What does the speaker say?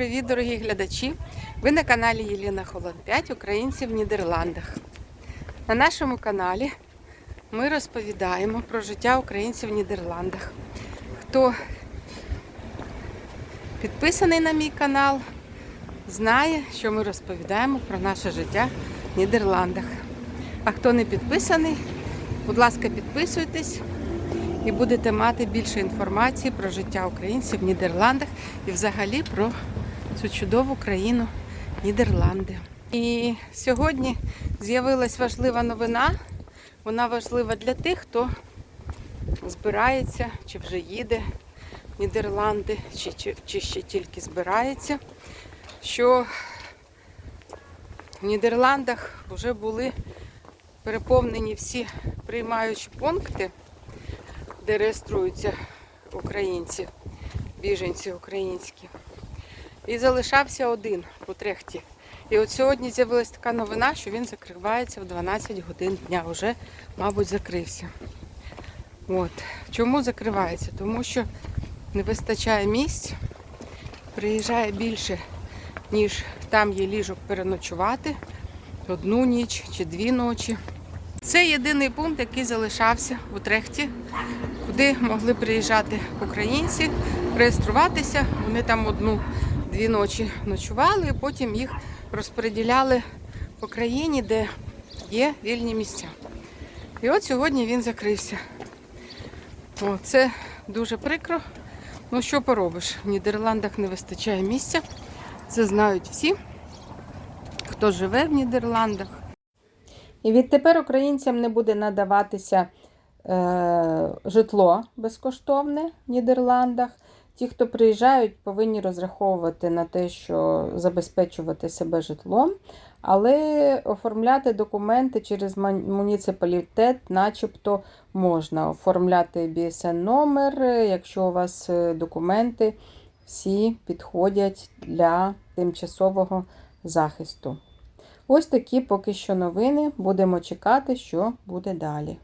привіт, дорогі глядачі! Ви на каналі Єліна Холод 5 Українці в Нідерландах. На нашому каналі ми розповідаємо про життя українців в Нідерландах. Хто підписаний на мій канал, знає, що ми розповідаємо про наше життя в Нідерландах. А хто не підписаний, будь ласка, підписуйтесь і будете мати більше інформації про життя українців в Нідерландах і взагалі про цю чудову країну Нідерланди. І сьогодні з'явилась важлива новина. Вона важлива для тих, хто збирається чи вже їде в Нідерланди, чи, чи, чи ще тільки збирається. Що в Нідерландах вже були переповнені всі приймаючі пункти де реєструються українці, біженці українські. І залишався один у Трехті. І от сьогодні з'явилася така новина, що він закривається в 12 годин дня. Вже, мабуть, закрився. От. Чому закривається? Тому що не вистачає місць, приїжджає більше, ніж там є ліжок переночувати. Одну ніч чи дві ночі. Це єдиний пункт, який залишався в Утрехті, куди могли приїжджати українці, реєструватися. Вони там одну-дві ночі ночували, і потім їх розподіляли по країні, де є вільні місця. І от сьогодні він закрився. О, це дуже прикро. Ну що поробиш? В Нідерландах не вистачає місця. Це знають всі, хто живе в Нідерландах. І відтепер українцям не буде надаватися е, житло безкоштовне в Нідерландах. Ті, хто приїжджають, повинні розраховувати на те, що забезпечувати себе житлом, але оформляти документи через муніципалітет, начебто можна. Оформляти BSN номер, якщо у вас е, документи всі підходять для тимчасового захисту. Ось такі поки що новини. Будемо чекати, що буде далі.